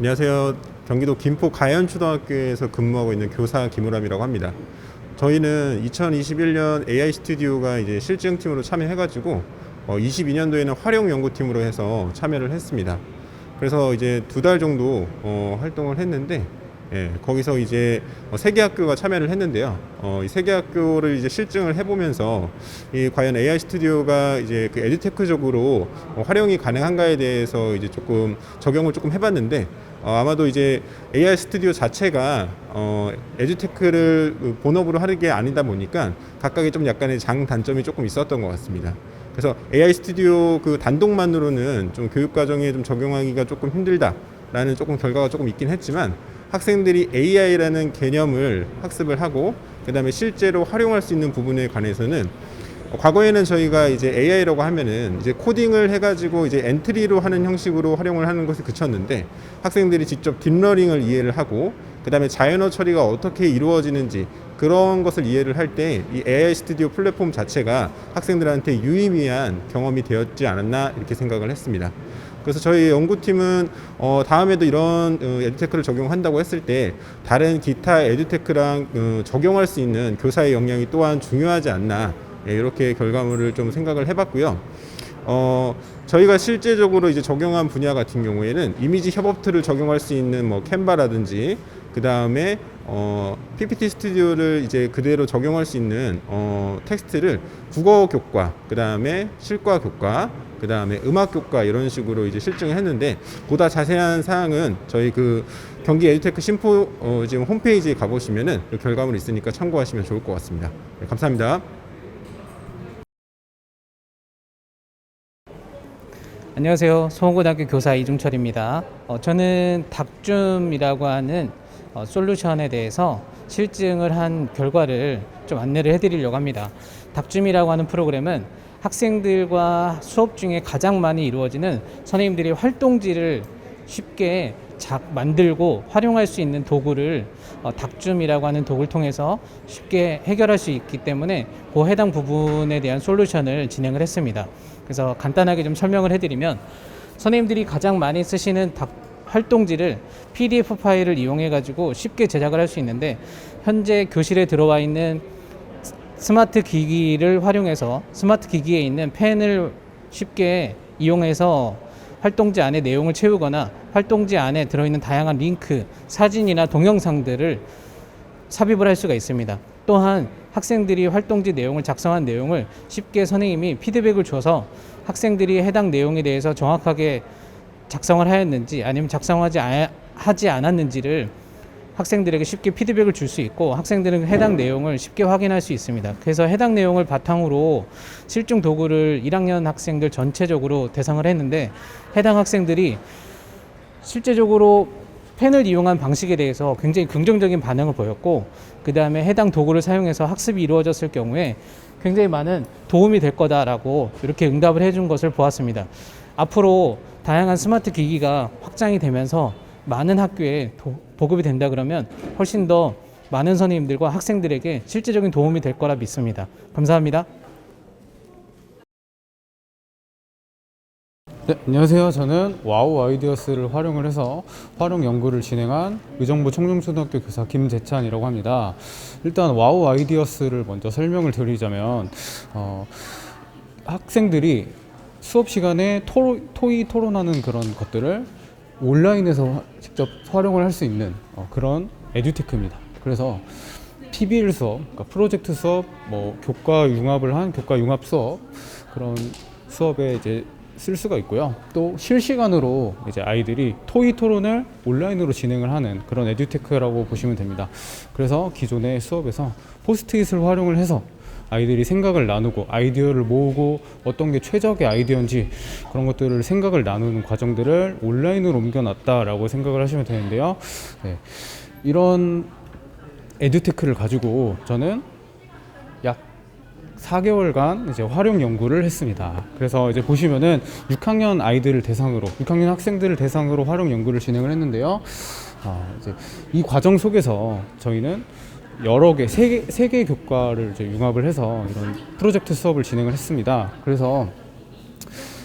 안녕하세요. 경기도 김포 가연초등학교에서 근무하고 있는 교사 김우람이라고 합니다. 저희는 2021년 AI 스튜디오가 이제 실증팀으로 참여해가지고 어, 22년도에는 활용 연구팀으로 해서 참여를 했습니다. 그래서 이제 두 달 정도 어, 활동을 했는데 예, 거기서 이제 어, 세개 학교가 참여를 했는데요. 어, 이세 개 학교를 이제 실증을 해보면서 이 과연 AI 스튜디오가 이제 그 에듀테크적으로 어, 활용이 가능한가에 대해서 이제 조금 적용을 조금 해봤는데 어, 아마도 이제 AI 스튜디오 자체가 어, 에듀테크를 그 본업으로 하는 게 아니다 보니까 각각의 좀 약간의 장단점이 조금 있었던 것 같습니다. 그래서 AI 스튜디오 그 단독만으로는 좀 교육 과정에 좀 적용하기가 조금 힘들다라는 조금 결과가 조금 있긴 했지만 학생들이 AI라는 개념을 학습을 하고 그다음에 실제로 활용할 수 있는 부분에 관해서는 어, 과거에는 저희가 이제 AI라고 하면은 이제 코딩을 해가지고 이제 엔트리로 하는 형식으로 활용을 하는 것에 그쳤는데 학생들이 직접 딥러닝을 이해를 하고 그 다음에 자연어 처리가 어떻게 이루어지는지 그런 것을 이해를 할 때 이 AI 스튜디오 플랫폼 자체가 학생들한테 유의미한 경험이 되었지 않았나 이렇게 생각을 했습니다. 그래서 저희 연구팀은 어, 다음에도 이런 어, 에듀테크를 적용한다고 했을 때 다른 기타 에듀테크랑 어, 적용할 수 있는 교사의 역량이 또한 중요하지 않나 예, 이렇게 결과물을 좀 생각을 해봤고요. 어, 저희가 실제적으로 이제 적용한 분야 같은 경우에는 이미지 협업 툴을 적용할 수 있는 뭐 캔바라든지 그 다음에 어, PPT 스튜디오를 이제 그대로 적용할 수 있는 어, 텍스트를 국어 교과, 그 다음에 실과 교과, 그 다음에 음악 교과 이런 식으로 이제 실증을 했는데 보다 자세한 사항은 저희 그 경기 에듀테크 심포 어, 지금 홈페이지에 가보시면은 그 결과물이 있으니까 참고하시면 좋을 것 같습니다. 네, 감사합니다. 안녕하세요. 소고등학교 교사 이중철입니다. 어, 저는 닥줌이라고 하는 어, 솔루션에 대해서 실증을 한 결과를 좀 안내를 해드리려고 합니다. 닥줌이라고 하는 프로그램은 학생들과 수업 중에 가장 많이 이루어지는 선생님들이 활동지를 쉽게 작 만들고 활용할 수 있는 도구를 어, 닥줌이라고 하는 도구를 통해서 쉽게 해결할 수 있기 때문에 그 해당 부분에 대한 솔루션을 진행을 했습니다. 그래서 간단하게 좀 설명을 해드리면 선생님들이 가장 많이 쓰시는 닥, 활동지를 PDF 파일을 이용해 가지고 쉽게 제작을 할 수 있는데 현재 교실에 들어와 있는 스- 스마트 기기를 활용해서 스마트 기기에 있는 펜을 쉽게 이용해서 활동지 안에 내용을 채우거나 활동지 안에 들어있는 다양한 링크, 사진이나 동영상들을 삽입을 할 수가 있습니다. 또한 학생들이 활동지 내용을 작성한 내용을 쉽게 선생님이 피드백을 줘서 학생들이 해당 내용에 대해서 정확하게 작성을 하였는지 아니면 작성하지 아- 하지 않았는지를 학생들에게 쉽게 피드백을 줄 수 있고 학생들은 해당 내용을 쉽게 확인할 수 있습니다. 그래서 해당 내용을 바탕으로 실증 도구를 1학년 학생들 전체적으로 대상을 했는데 해당 학생들이 실제적으로 펜을 이용한 방식에 대해서 굉장히 긍정적인 반응을 보였고 그 다음에 해당 도구를 사용해서 학습이 이루어졌을 경우에 굉장히 많은 도움이 될 거다라고 이렇게 응답을 해준 것을 보았습니다. 앞으로 다양한 스마트 기기가 확장이 되면서 많은 학교에 도- 보급이 된다 그러면 훨씬 더 많은 선생님들과 학생들에게 실질적인 도움이 될 거라 믿습니다. 감사합니다. 네, 안녕하세요. 저는 와우 아이디어스를 활용을 해서 활용 연구를 진행한 의정부 청룡초등학교 교사 김재찬이라고 합니다. 일단 와우 아이디어스를 먼저 설명을 드리자면 어, 학생들이 수업 시간에 토, 토의 토론하는 그런 것들을 온라인에서 화- 직접 활용을 할 수 있는 어, 그런 에듀테크입니다. 그래서 PBL 수업, 그러니까 프로젝트 수업, 뭐 교과 융합을 한 교과 융합 수업 그런 수업에 이제 쓸 수가 있고요. 또 실시간으로 이제 아이들이 토의 토론을 온라인으로 진행을 하는 그런 에듀테크라고 보시면 됩니다. 그래서 기존의 수업에서 포스트잇을 활용을 해서 아이들이 생각을 나누고 아이디어를 모으고 어떤 게 최적의 아이디어인지 그런 것들을 생각을 나누는 과정들을 온라인으로 옮겨놨다라고 생각을 하시면 되는데요. 네. 이런 에듀테크를 가지고 저는 약 4개월간 이제 활용 연구를 했습니다. 그래서 이제 보시면은 6학년 아이들을 대상으로, 6학년 학생들을 대상으로 활용 연구를 진행을 했는데요. 아, 이제 이 과정 속에서 저희는 여러 개, 세 개, 세 개의 교과를 이제 융합을 해서 이런 프로젝트 수업을 진행을 했습니다. 그래서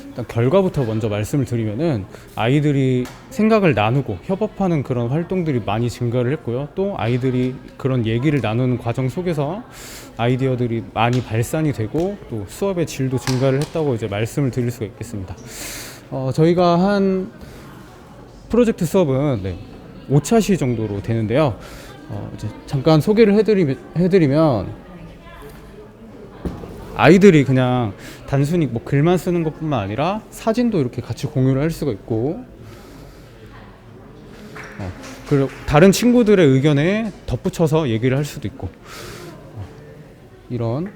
일단 결과부터 먼저 말씀을 드리면은 아이들이 생각을 나누고 협업하는 그런 활동들이 많이 증가를 했고요. 또 아이들이 그런 얘기를 나누는 과정 속에서 아이디어들이 많이 발산이 되고 또 수업의 질도 증가를 했다고 이제 말씀을 드릴 수가 있겠습니다. 어, 저희가 한 프로젝트 수업은 네, 5차 시 정도로 되는데요. 어, 이제 잠깐 소개를 해드리, 해드리면 아이들이 그냥 단순히 뭐 글만 쓰는 것뿐만 아니라 사진도 이렇게 같이 공유를 할 수가 있고 어, 그리고 다른 친구들의 의견에 덧붙여서 얘기를 할 수도 있고 어, 이런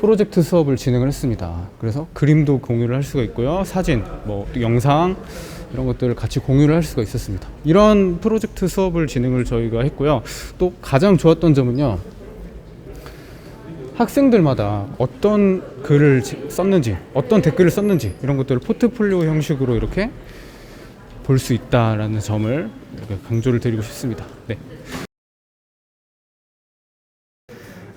프로젝트 수업을 진행을 했습니다. 그래서 그림도 공유를 할 수가 있고요. 사진, 뭐또 영상 이런 것들을 같이 공유를 할 수가 있었습니다. 이런 프로젝트 수업을 진행을 저희가 했고요. 또 가장 좋았던 점은요. 학생들마다 어떤 글을 지- 썼는지, 어떤 댓글을 썼는지 이런 것들을 포트폴리오 형식으로 이렇게 볼 수 있다라는 점을 강조를 드리고 싶습니다. 네.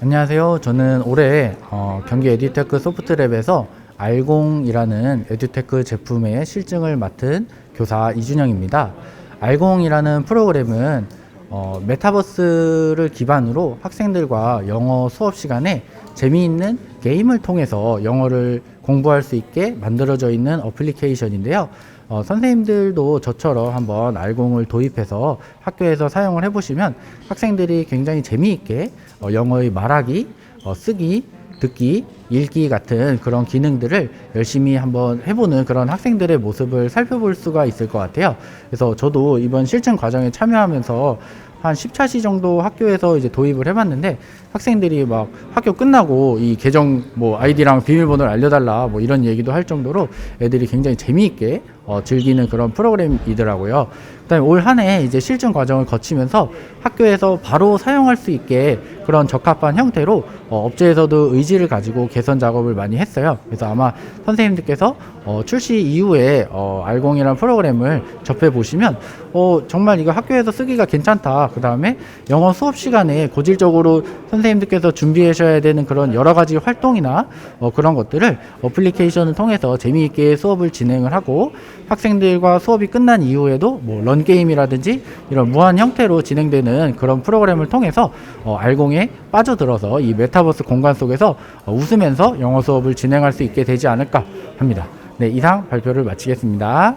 안녕하세요. 저는 올해 어, 경기 에듀테크 소프트랩에서 알공이라는 에듀테크 제품의 실증을 맡은 교사 이준영입니다. 알공이라는 프로그램은 어, 메타버스를 기반으로 학생들과 영어 수업 시간에 재미있는 게임을 통해서 영어를 공부할 수 있게 만들어져 있는 어플리케이션인데요. 어, 선생님들도 저처럼 한번 알공을 도입해서 학교에서 사용을 해보시면 학생들이 굉장히 재미있게 어, 영어의 말하기, 어, 쓰기, 듣기, 읽기 같은 그런 기능들을 열심히 한번 해보는 그런 학생들의 모습을 살펴볼 수가 있을 것 같아요. 그래서 저도 이번 실증 과정에 참여하면서 한 10차 시 정도 학교에서 이제 도입을 해봤는데 학생들이 막 학교 끝나고 이 계정 뭐 아이디랑 비밀번호를 알려달라 뭐 이런 얘기도 할 정도로 애들이 굉장히 재미있게 어, 즐기는 그런 프로그램이더라고요. 그다음에 올 한 해 이제 실증 과정을 거치면서 학교에서 바로 사용할 수 있게 그런 적합한 형태로 어, 업체에서도 의지를 가지고 개선 작업을 많이 했어요. 그래서 아마 선생님들께서 어, 출시 이후에 어, 알공이라는 프로그램을 접해 보시면 어, 정말 이거 학교에서 쓰기가 괜찮다. 그 다음에 영어 수업 시간에 고질적으로 선생님들께서 준비하셔야 되는 그런 여러 가지 활동이나 어, 그런 것들을 어플리케이션을 통해서 재미있게 수업을 진행을 하고 학생들과 수업이 끝난 이후에도 뭐 런게임이라든지 이런 무한 형태로 진행되는 그런 프로그램을 통해서 어, 알공 에 빠져들어서 이 메타버스 공간 속에서 어, 웃으면서 영어 수업을 진행할 수 있게 되지 않을까 합니다. 네, 이상 발표를 마치겠습니다.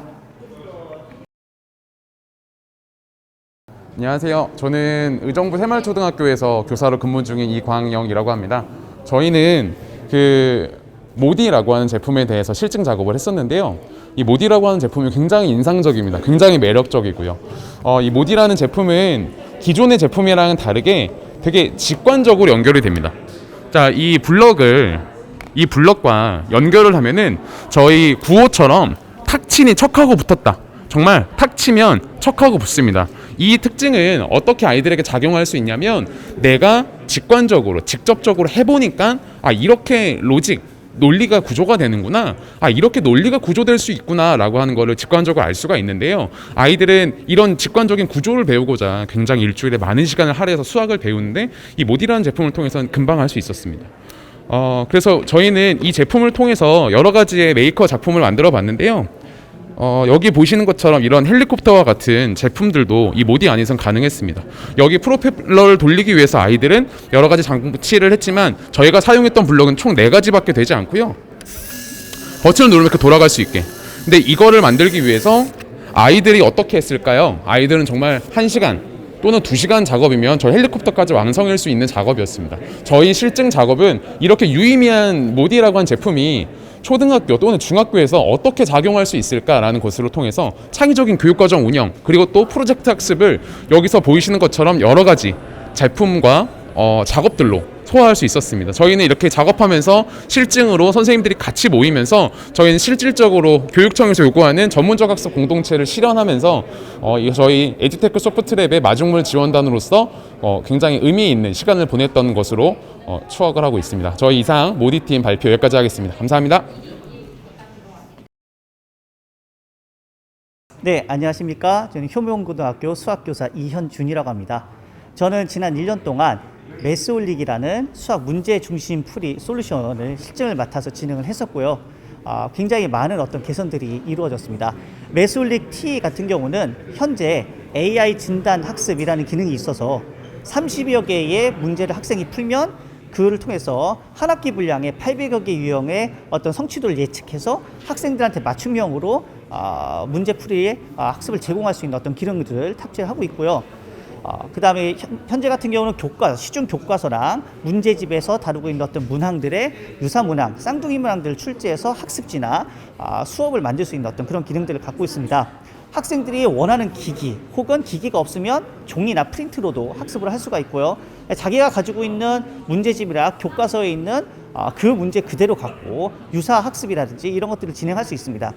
안녕하세요. 저는 의정부 새마을초등학교에서 교사로 근무 중인 이광영이라고 합니다. 저희는 그 모디라고 하는 제품에 대해서 실증 작업을 했었는데요. 이 모디라고 하는 제품이 굉장히 인상적입니다. 굉장히 매력적이고요. 어, 이 모디라는 제품은 기존의 제품이랑은 다르게 되게 직관적으로 연결이 됩니다. 자, 이 블럭을 이 블럭과 연결을 하면은 저희 구호처럼 탁 치니 척하고 붙었다. 정말 탁 치면 척하고 붙습니다. 이 특징은 어떻게 아이들에게 작용할 수 있냐면 내가 직관적으로 직접적으로 해보니까 아 이렇게 로직 논리가 구조가 되는구나. 아 이렇게 논리가 구조될 수 있구나라고 하는 거를 직관적으로 알 수가 있는데요. 아이들은 이런 직관적인 구조를 배우고자 굉장히 일주일에 많은 시간을 할애해서 수학을 배우는데 이 모디라는 제품을 통해서는 금방 할 수 있었습니다. 어, 그래서 저희는 이 제품을 통해서 여러 가지의 메이커 작품을 만들어 봤는데요. 어, 여기 보시는 것처럼 이런 헬리콥터와 같은 제품들도 이 모디 안에선 가능했습니다. 여기 프로펠러를 돌리기 위해서 아이들은 여러 가지 장치를 했지만 저희가 사용했던 블록은 총네 가지밖에 되지 않고요. 버튼을 누르면 이렇게 돌아갈 수 있게. 근데 이거를 만들기 위해서 아이들이 어떻게 했을까요? 아이들은 정말 한시간 또는 두시간 작업이면 저 헬리콥터까지 완성할 수 있는 작업이었습니다. 저희 실증 작업은 이렇게 유의미한 모디라고 한 제품이 초등학교 또는 중학교에서 어떻게 작용할 수 있을까라는 것으로 통해서 창의적인 교육과정 운영 그리고 또 프로젝트 학습을 여기서 보이시는 것처럼 여러 가지 제품과 어, 작업들로 소화할 수 있었습니다. 저희는 이렇게 작업하면서 실증으로 선생님들이 같이 모이면서 저희는 실질적으로 교육청에서 요구하는 전문적 학습 공동체를 실현하면서 어, 이 저희 에듀테크 소프트랩의 마중물 지원단으로서 어, 굉장히 의미 있는 시간을 보냈던 것으로 어, 추억을 하고 있습니다. 저희 이상 모디팀 발표 여기까지 하겠습니다. 감사합니다. 네, 안녕하십니까. 저는 효명고등학교 수학교사 이현준이라고 합니다. 저는 지난 1년 동안 매스올릭이라는 수학 문제 중심 풀이 솔루션을 실증을 맡아서 진행을 했었고요. 아, 굉장히 많은 어떤 개선들이 이루어졌습니다. 매솔릭 T 같은 경우는 현재 AI 진단 학습이라는 기능이 있어서 30여 개의 문제를 학생이 풀면 그를 통해서 한 학기 분량의 800여 개 유형의 어떤 성취도를 예측해서 학생들한테 맞춤형으로 아, 문제풀이의 아, 학습을 제공할 수 있는 어떤 기능들을 탑재하고 있고요. 어, 그 다음에 현재 같은 경우는 교과, 시중 교과서랑 문제집에서 다루고 있는 어떤 문항들의 유사 문항, 쌍둥이 문항들을 출제해서 학습지나 아, 수업을 만들 수 있는 어떤 그런 기능들을 갖고 있습니다. 학생들이 원하는 기기 혹은 기기가 없으면 종이나 프린트로도 학습을 할 수가 있고요. 자기가 가지고 있는 문제집이나 교과서에 있는 아, 그 문제 그대로 갖고 유사 학습이라든지 이런 것들을 진행할 수 있습니다.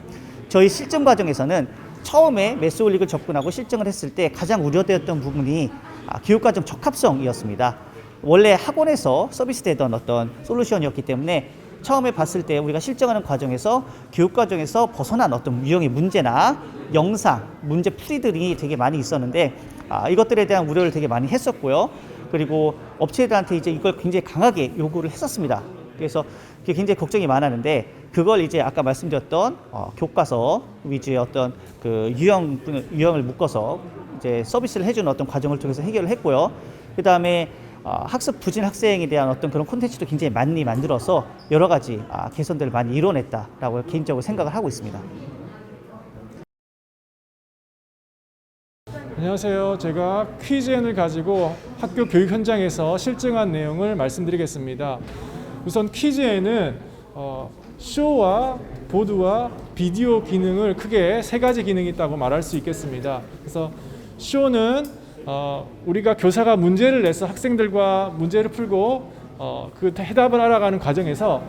저희 실증 과정에서는 처음에 메스올릭을 접근하고 실증을 했을 때 가장 우려되었던 부분이 아, 교육과정 적합성이었습니다. 원래 학원에서 서비스되던 어떤 솔루션이었기 때문에 처음에 봤을 때 우리가 실증하는 과정에서 교육 과정에서 벗어난 어떤 유형의 문제나 영상, 문제 풀이들이 되게 많이 있었는데 아, 이것들에 대한 우려를 되게 많이 했었고요. 그리고 업체들한테 이제 이걸 굉장히 강하게 요구를 했었습니다. 그래서 굉장히 걱정이 많았는데 그걸 이제 아까 말씀드렸던 어, 교과서 위주의 어떤 그 유형 유형을 묶어서 이제 서비스를 해주는 어떤 과정을 통해서 해결을 했고요. 그 다음에 어, 학습 부진 학생에 대한 어떤 그런 콘텐츠도 굉장히 많이 만들어서 여러 가지 아, 개선들을 많이 이뤄냈다라고 개인적으로 생각을 하고 있습니다. 안녕하세요. 제가 퀴즈앤을 가지고 학교 교육 현장에서 실증한 내용을 말씀드리겠습니다. 우선 퀴즈앤은 어, 쇼와 보드와 비디오 기능을 크게 세 가지 기능이 있다고 말할 수 있겠습니다. 그래서 쇼는 어, 우리가 교사가 문제를 내서 학생들과 문제를 풀고 어, 그 해답을 알아가는 과정에서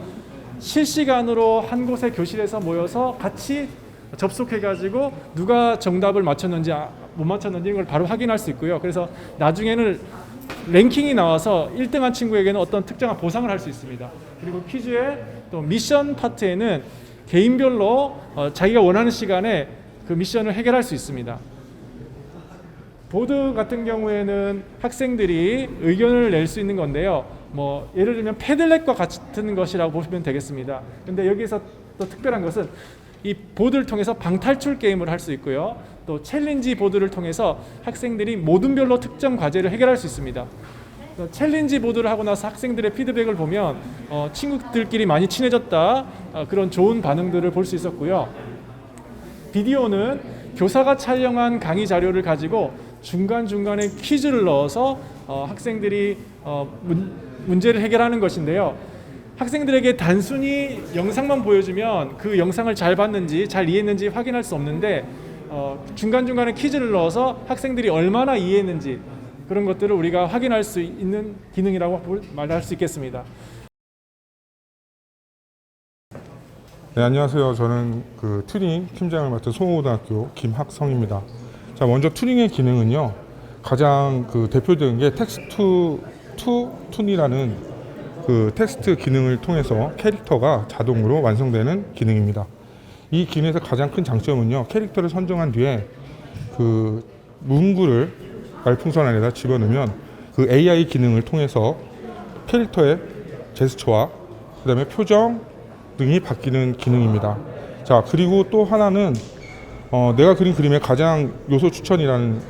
실시간으로 한 곳의 교실에서 모여서 같이 접속해가지고 누가 정답을 맞췄는지 아, 못 맞췄는지 이걸 바로 확인할 수 있고요. 그래서 나중에는 랭킹이 나와서 1등한 친구에게는 어떤 특정한 보상을 할 수 있습니다. 그리고 퀴즈의 또 미션 파트에는 개인별로 어, 자기가 원하는 시간에 그 미션을 해결할 수 있습니다. 보드 같은 경우에는 학생들이 의견을 낼 수 있는 건데요. 뭐 예를 들면 패들렛과 같은 것이라고 보시면 되겠습니다. 근데 여기서 또 특별한 것은 이 보드를 통해서 방탈출 게임을 할 수 있고요. 또 챌린지 보드를 통해서 학생들이 모둠별로 특정 과제를 해결할 수 있습니다. 어, 챌린지 보드를 하고 나서 학생들의 피드백을 보면 어, 친구들끼리 많이 친해졌다 어, 그런 좋은 반응들을 볼 수 있었고요. 비디오는 교사가 촬영한 강의 자료를 가지고 중간 중간에 퀴즈를 넣어서 어, 학생들이 어, 문, 문제를 해결하는 것인데요. 학생들에게 단순히 영상만 보여주면 그 영상을 잘 봤는지 잘 이해했는지 확인할 수 없는데 어, 중간 중간에 퀴즈를 넣어서 학생들이 얼마나 이해했는지 그런 것들을 우리가 확인할 수 있는 기능이라고 볼- 말할 수 있겠습니다. 네, 안녕하세요. 저는 그 튜링 팀장을 맡은 송호고등학교 김학성입니다. 자, 먼저 튜링의 기능은요. 가장 그 대표적인 게 텍스트 투 툰이라는 그 텍스트 기능을 통해서 캐릭터가 자동으로 완성되는 기능입니다. 이 기능에서 가장 큰 장점은요. 캐릭터를 선정한 뒤에 그 문구를 말풍선 안에다 집어넣으면 그 AI 기능을 통해서 캐릭터의 제스처와 그 다음에 표정 등이 바뀌는 기능입니다. 자 그리고 또 하나는 어, 내가 그린 그림의 가장 요소 추천이라는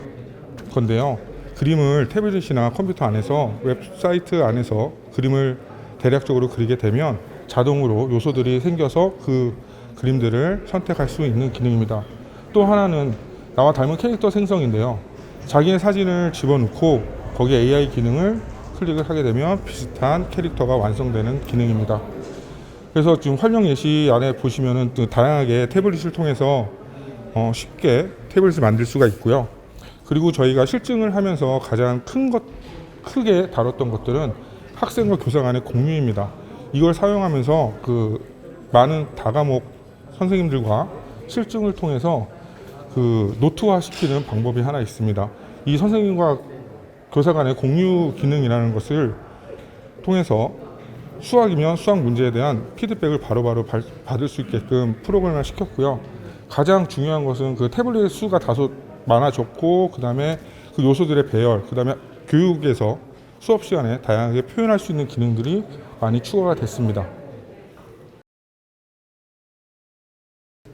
건데요. 그림을 태블릿이나 컴퓨터 안에서 웹사이트 안에서 그림을 대략적으로 그리게 되면 자동으로 요소들이 생겨서 그 그림들을 선택할 수 있는 기능입니다. 또 하나는 나와 닮은 캐릭터 생성인데요. 자기의 사진을 집어넣고 거기에 AI 기능을 클릭을 하게 되면 비슷한 캐릭터가 완성되는 기능입니다. 그래서 지금 활용 예시 안에 보시면은 또 다양하게 태블릿을 통해서 어, 쉽게 태블릿을 만들 수가 있고요. 그리고 저희가 실증을 하면서 가장 큰 것, 크게 다뤘던 것들은 학생과 교사 간의 공유입니다. 이걸 사용하면서 그 많은 다과목 선생님들과 실증을 통해서 그 노트화 시키는 방법이 하나 있습니다. 이 선생님과 교사 간의 공유 기능이라는 것을 통해서 수학이면 수학 문제에 대한 피드백을 바로바로 발- 받을 수 있게끔 프로그램을 시켰고요. 가장 중요한 것은 그 태블릿 수가 다소 많아졌고, 그 다음에 그 요소들의 배열, 그 다음에 교육에서 수업 시간에 다양하게 표현할 수 있는 기능들이 많이 추가가 됐습니다.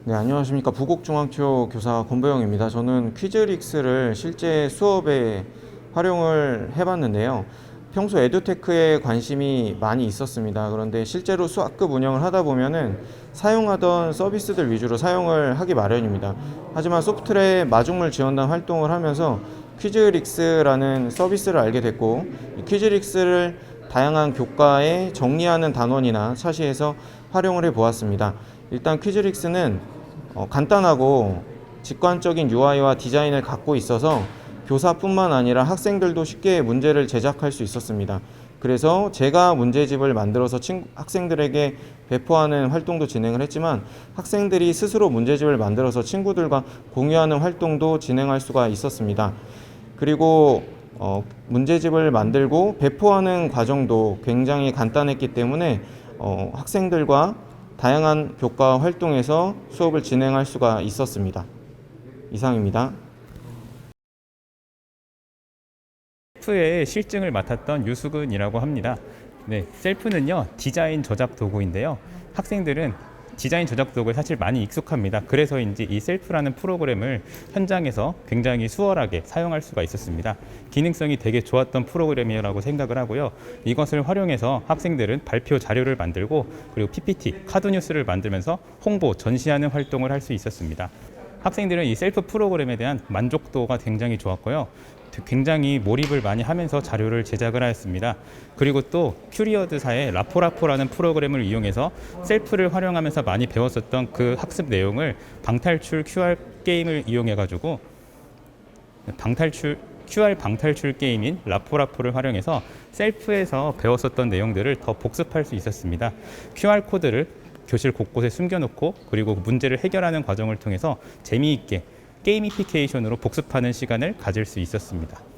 네, 안녕하십니까. 부곡중앙초 교사 권보영입니다. 저는 퀴즈릭스를 실제 수업에 활용을 해봤는데요. 평소 에듀테크에 관심이 많이 있었습니다. 그런데 실제로 수학급 운영을 하다 보면은 사용하던 서비스들 위주로 사용을 하기 마련입니다. 하지만 소프트랩 마중물 지원단 활동을 하면서 퀴즈릭스라는 서비스를 알게 됐고 이 퀴즈릭스를 다양한 교과에 정리하는 단원이나 차시에서 활용을 해 보았습니다. 일단 퀴즈릭스는 어, 간단하고 직관적인 UI와 디자인을 갖고 있어서 교사뿐만 아니라 학생들도 쉽게 문제를 제작할 수 있었습니다. 그래서 제가 문제집을 만들어서 친, 학생들에게 배포하는 활동도 진행을 했지만 학생들이 스스로 문제집을 만들어서 친구들과 공유하는 활동도 진행할 수가 있었습니다. 그리고 어, 문제집을 만들고 배포하는 과정도 굉장히 간단했기 때문에 어, 학생들과 다양한 교과 활동에서 수업을 진행할 수가 있었습니다. 이상입니다. 셀프의 실증을 맡았던 유수근이라고 합니다. 네, 셀프는요 디자인 저작 도구인데요. 학생들은 디자인 저작 도구에 사실 많이 익숙합니다. 그래서인지 이 셀프라는 프로그램을 현장에서 굉장히 수월하게 사용할 수가 있었습니다. 기능성이 되게 좋았던 프로그램이라고 생각을 하고요. 이것을 활용해서 학생들은 발표 자료를 만들고 그리고 PPT, 카드 뉴스를 만들면서 홍보, 전시하는 활동을 할 수 있었습니다. 학생들은 이 셀프 프로그램에 대한 만족도가 굉장히 좋았고요. 굉장히 몰입을 많이 하면서 자료를 제작을 하였습니다. 그리고 또 큐리어드사의 라포라포라는 프로그램을 이용해서 셀프를 활용하면서 많이 배웠었던 그 학습 내용을 방탈출 QR 게임을 이용해 가지고 방탈출 QR 방탈출 게임인 라포라포를 활용해서 셀프에서 배웠었던 내용들을 더 복습할 수 있었습니다. QR 코드를 교실 곳곳에 숨겨놓고 그리고 문제를 해결하는 과정을 통해서 재미있게 게이미피케이션으로 복습하는 시간을 가질 수 있었습니다.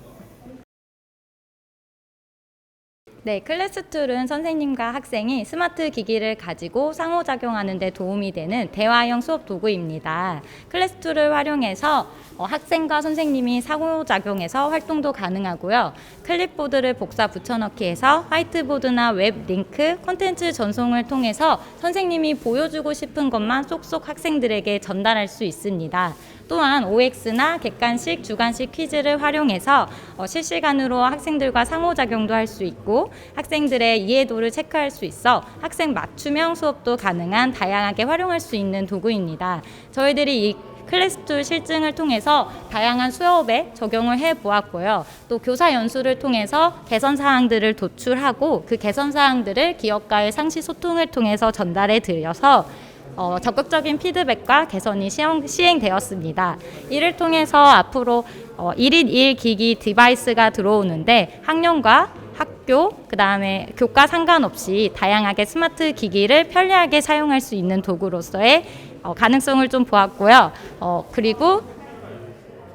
네, 클래스2는 선생님과 학생이 스마트 기기를 가지고 상호작용하는 데 도움이 되는 대화형 수업 도구입니다. 클래스2를 활용해서 어, 학생과 선생님이 상호작용해서 활동도 가능하고요. 클립보드를 복사 붙여넣기 해서 화이트보드나 웹 링크, 콘텐츠 전송을 통해서 선생님이 보여주고 싶은 것만 쏙쏙 학생들에게 전달할 수 있습니다. 또한 OX나 객관식, 주관식 퀴즈를 활용해서 어, 실시간으로 학생들과 상호작용도 할 수 있고 학생들의 이해도를 체크할 수 있어 학생 맞춤형 수업도 가능한 다양하게 활용할 수 있는 도구입니다. 저희들이 이 클래스2 실증을 통해서 다양한 수업에 적용을 해 보았고요. 또 교사 연수를 통해서 개선 사항들을 도출하고 그 개선 사항들을 기업과의 상시 소통을 통해서 전달해 드려서 어, 적극적인 피드백과 개선이 시행, 시행되었습니다. 이를 통해서 앞으로 어, 1인 1 기기 디바이스가 들어오는데 학년과 학교, 그 다음에 교과 상관없이 다양하게 스마트 기기를 편리하게 사용할 수 있는 도구로서의 어, 가능성을 좀 보았고요. 어, 그리고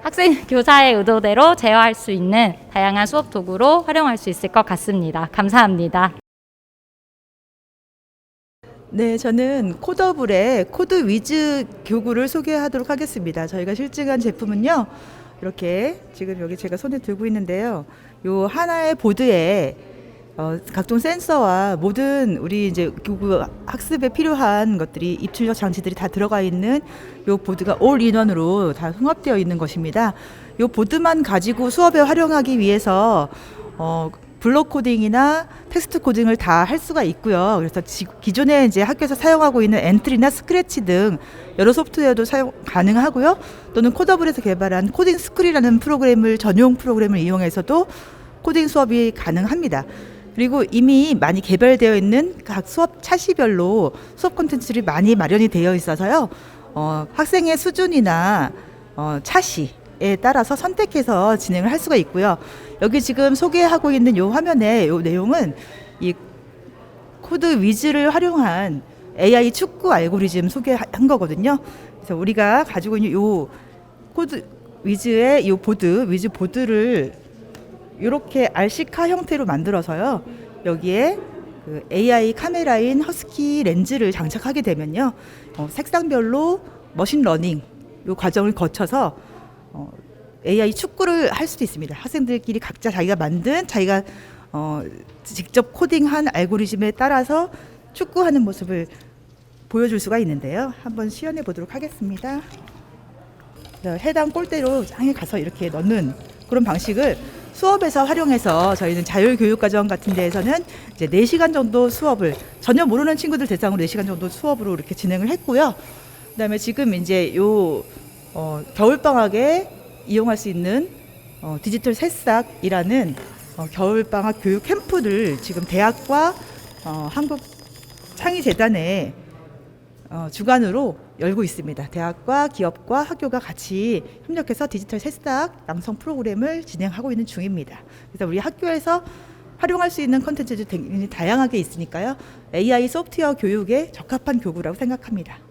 학생 교사의 의도대로 제어할 수 있는 다양한 수업 도구로 활용할 수 있을 것 같습니다. 감사합니다. 네, 저는 코더블의 코드 위즈 교구를 소개하도록 하겠습니다. 저희가 실증한 제품은요, 이렇게 지금 여기 제가 손에 들고 있는데요. 요 하나의 보드에 어, 각종 센서와 모든 우리 이제 교구 학습에 필요한 것들이 입출력 장치들이 다 들어가 있는 요 보드가 올 인원으로 다 통합되어 있는 것입니다. 요 보드만 가지고 수업에 활용하기 위해서 어, 블록 코딩이나 텍스트 코딩을 다 할 수가 있고요. 그래서 지, 기존에 이제 학교에서 사용하고 있는 엔트리나 스크래치 등 여러 소프트웨어도 사용 가능하고요. 또는 코더블에서 개발한 코딩 스쿨이라는 프로그램을 전용 프로그램을 이용해서도 코딩 수업이 가능합니다. 그리고 이미 많이 개발되어 있는 각 수업 차시별로 수업 콘텐츠들이 많이 마련이 되어 있어서요. 어, 학생의 수준이나 어, 차시에 따라서 선택해서 진행을 할 수가 있고요. 여기 지금 소개하고 있는 요 화면에 요 내용은 이 코드 위즈를 활용한 AI 축구 알고리즘 소개한 거거든요. 그래서 우리가 가지고 있는 요 코드 위즈의 요 보드, 위즈 보드를 이렇게 RC카 형태로 만들어서요. 여기에 그 AI 카메라인 허스키 렌즈를 장착하게 되면요. 어, 색상별로 머신 러닝 요 과정을 거쳐서 어, AI 축구를 할 수도 있습니다. 학생들끼리 각자 자기가 만든 자기가 어, 직접 코딩한 알고리즘에 따라서 축구하는 모습을 보여줄 수가 있는데요. 한번 시연해 보도록 하겠습니다. 네, 해당 꼴대로 짱에 가서 이렇게 넣는 그런 방식을 수업에서 활용해서 저희는 자율교육과정 같은 데에서는 이제 4시간 정도 수업을 전혀 모르는 친구들 대상으로 4시간 정도 수업으로 이렇게 진행을 했고요. 그다음에 지금 이제 요 어, 겨울방학에 이용할 수 있는 어, 디지털 새싹이라는 어, 겨울방학 교육 캠프를 지금 대학과 어, 한국 창의재단에 어, 주관으로 열고 있습니다. 대학과 기업과 학교가 같이 협력해서 디지털 새싹 양성 프로그램을 진행하고 있는 중입니다. 그래서 우리 학교에서 활용할 수 있는 컨텐츠도 굉장히 다양하게 있으니까요. AI 소프트웨어 교육에 적합한 교구라고 생각합니다.